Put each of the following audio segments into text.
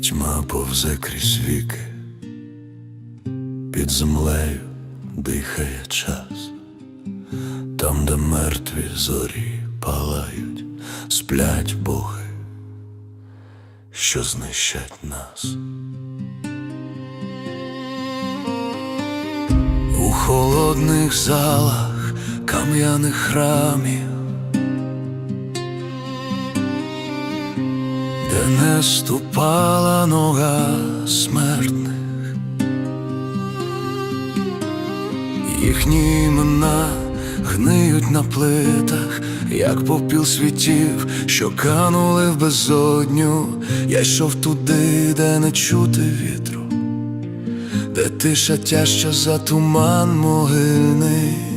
Пітьма повзе крізь віки, під землею дихає час, там, де мертві зорі палають, сплять боги, що знищать нас. У холодних залах кам'яних храмів, де не ступала нога смертних, їхні імена гниють на плитах, як попіл світів, що канули в безодню. Я йшов туди, де не чути вітру, де тиша тяжча за туман могильний.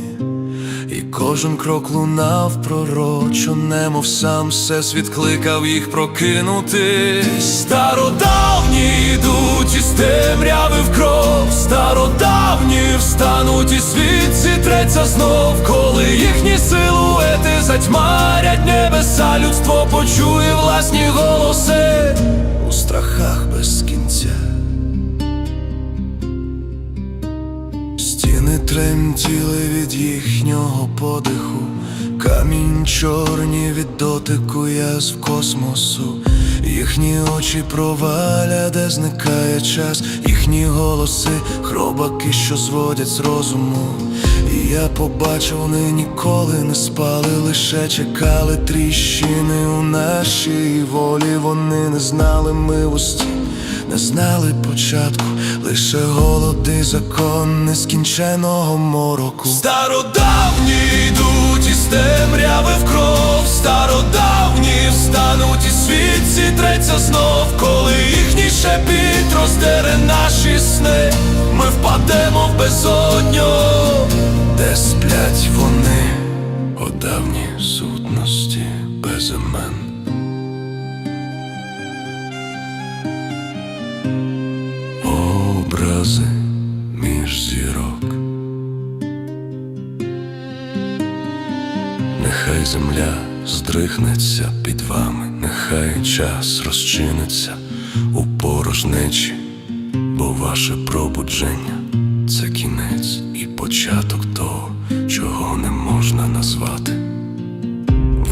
І кожен крок лунав пророчо, немов сам всесвіт кликав їх прокинути. Стародавні йдуть із темряви в кров, стародавні встануть і світ зітреться знов, коли їхні силуети затьмарять небеса, людство почує власні голоси у страхах без кінця. Стіни тремтіли від їхнього подиху, камінь чорні від дотику язв космосу, їхні очі проваля, де зникає час, їхні голоси, хробаки, що зводять з розуму. І я побачив, вони ніколи не спали, лише чекали тріщини у нашій волі. Вони не знали милості не знали початку, лише голод і закон нескінченого мороку. Стародавні йдуть із темряви в кров, стародавні встануть і світ зітреться знов, коли їхній шепіт роздере наші сни, ми впадемо в безодню, де сплять вони, о давні сутності без образи між зірок. Нехай земля здригнеться під вами, нехай час розчиниться у порожнечі, бо ваше пробудження це кінець і початок того, чого не можна назвати.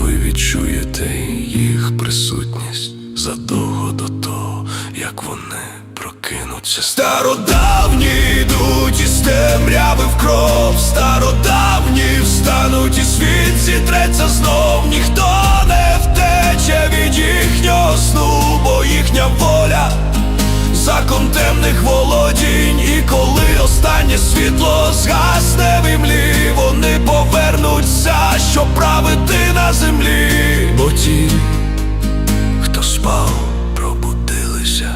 Ви відчуєте їх присутність задовго до того, як вони кинуться. Стародавні йдуть із темряви в кров, стародавні встануть і світ зітреться знов, ніхто не втече від їхнього сну, бо їхня воля, закон темних володінь. І коли останнє світло згасне в імлі, вони повернуться, щоб правити на землі. Бо ті, хто спав, пробудилися.